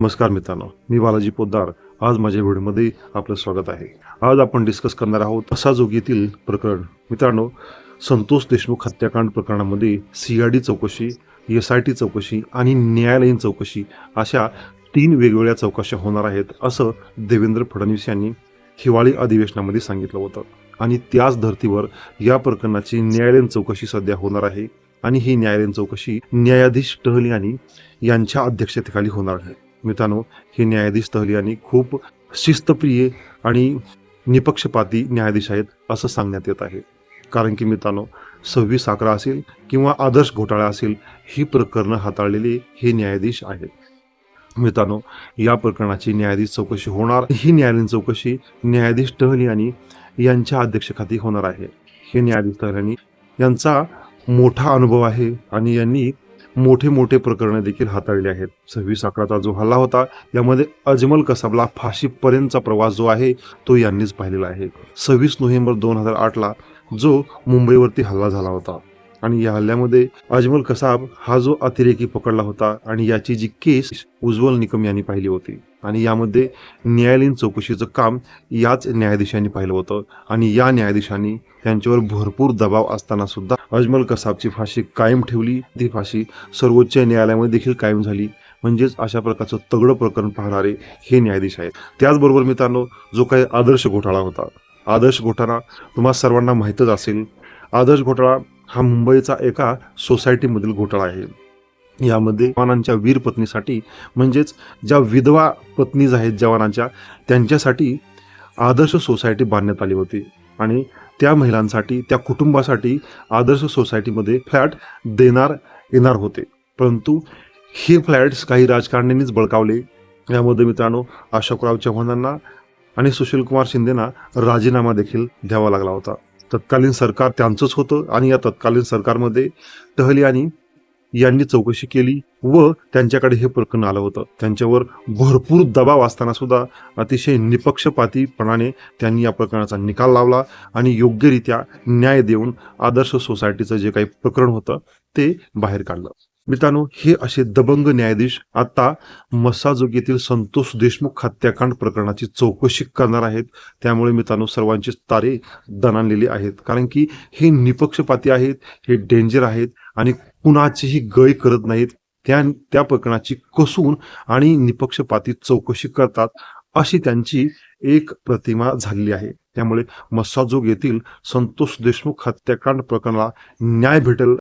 नमस्कार मित्रांनो मी बालाजी पोद्दार. आज माझ्या व्हिडिओमध्ये आपलं स्वागत आहे. आज आपण डिस्कस करणार आहोत असाजोग येथील प्रकरण. मित्रांनो संतोष देशमुख हत्याकांड प्रकरणामध्ये सी आय डी चौकशी एस आय टी चौकशी आणि न्यायालयीन चौकशी अशा तीन वेगवेगळ्या चौकशा होणार आहेत असं देवेंद्र फडणवीस यांनी हिवाळी अधिवेशनामध्ये सांगितलं होतं. आणि त्याच धर्तीवर या प्रकरणाची न्यायालयीन चौकशी सध्या होणार आहे आणि ही न्यायालयीन चौकशी न्यायाधीश टहल यांनी यांच्या अध्यक्षतेखाली होणार आहे. मित्रांनो हे न्यायाधीश तहलियानी खूप शिस्तप्रिय आणि निपक्षपाती न्यायाधीश आहेत असं सांगण्यात येत आहे. कारण की मित्रांनो सव्वीस अकरा असेल किंवा आदर्श घोटाळा असेल ही प्रकरणं हाताळलेले हे न्यायाधीश आहेत. मित्रांनो या प्रकरणाची न्यायाधीश चौकशी होणार ही न्यायालयीन चौकशी न्यायाधीश टहलियानी यांच्या अध्यक्षखाती होणार आहे. हे न्यायाधीश टहलियानी यांचा मोठा अनुभव आहे आणि यांनी मोठे मोठे प्रकरणं देखील हाताळली आहेत. सव्वीस अकराचा जो हल्ला होता यामध्ये अजमल कसाबला फाशीपर्यंतचा प्रवास जो आहे तो यांनीच पाहिलेला आहे. सव्वीस नोव्हेंबर दोन हजार आठला जो मुंबईवरती हल्ला झाला होता. आणि या हल्ल्यामध्ये अजमल कसाब हा जो अतिरेकी पकडला होता आणि याची जी केस उज्ज्वल निकम यांनी पाहिली होती. आणि यामध्ये न्यायालयीन चौकशीचं काम याच न्यायाधीशांनी पाहिलं होतं. आणि या न्यायाधीशांनी त्यांच्यावर भरपूर दबाव असताना सुद्धा अजमल कसाबची फाशी कायम ठेवली. ती फाशी सर्वोच्च न्यायालयामध्ये देखील कायम झाली. म्हणजेच अशा प्रकारचं तगडं प्रकरण पाहणारे हे न्यायाधीश आहेत. त्याचबरोबर मित्रांनो जो काही आदर्श घोटाळा होता. आदर्श घोटाळा तुम्हा सर्वांना माहीतच असेल. आदर्श घोटाळा हा मुंबईचा एका सोसायटीमधील घोटाळा आहे. यामध्ये जवानांच्या वीर पत्नीसाठी म्हणजेच ज्या विधवा पत्नीज आहेत जवानांच्या त्यांच्यासाठी आदर्श सोसायटी बांधण्यात आली होती. आणि त्या महिलांसाठी त्या कुटुंबासाठी आदर्श सोसायटीमध्ये फ्लॅट देणार येणार होते. परंतु हे फ्लॅट्स काही राजकारण्यांनीच बळकावले. यामध्ये मित्रांनो अशोकराव चव्हाणांना आणि सुशीलकुमार शिंदेना राजीनामा देखील द्यावा लागला होता. तत्कालीन सरकार त्यांचंच होतं आणि या तत्कालीन सरकारमध्ये टहलियानी यांनी चौकशी केली व त्यांच्याकडे हे प्रकरण आलं होतं. त्यांच्यावर भरपूर दबाव असताना सुद्धा अतिशय निपक्षपातीपणाने त्यांनी या प्रकरणाचा निकाल लावला आणि योग्यरित्या न्याय देऊन आदर्श सोसायटीचं जे काही प्रकरण होतं ते बाहेर काढलं. मित्रांनो हे असे दबंग न्यायाधीश आता मस्साजोग येथील संतोष देशमुख हत्याकांड प्रकरणाची चौकशी करणार आहेत. त्यामुळे मित्रांनो सर्वांचे तारे दणाणलेले आहेत. कारण की हे निपक्षपाती आहेत हे डेंजर आहेत आणि कुणाचीही गय करत नाहीत. त्या त्या प्रकरणाची कसून आणि निपक्षपाती चौकशी करतात अशी त्यांची एक प्रतिमा झालेली आहे. त्यामुळे मस्साजोग येथील संतोष देशमुख हत्याकांड प्रकरणाला न्याय भेटेल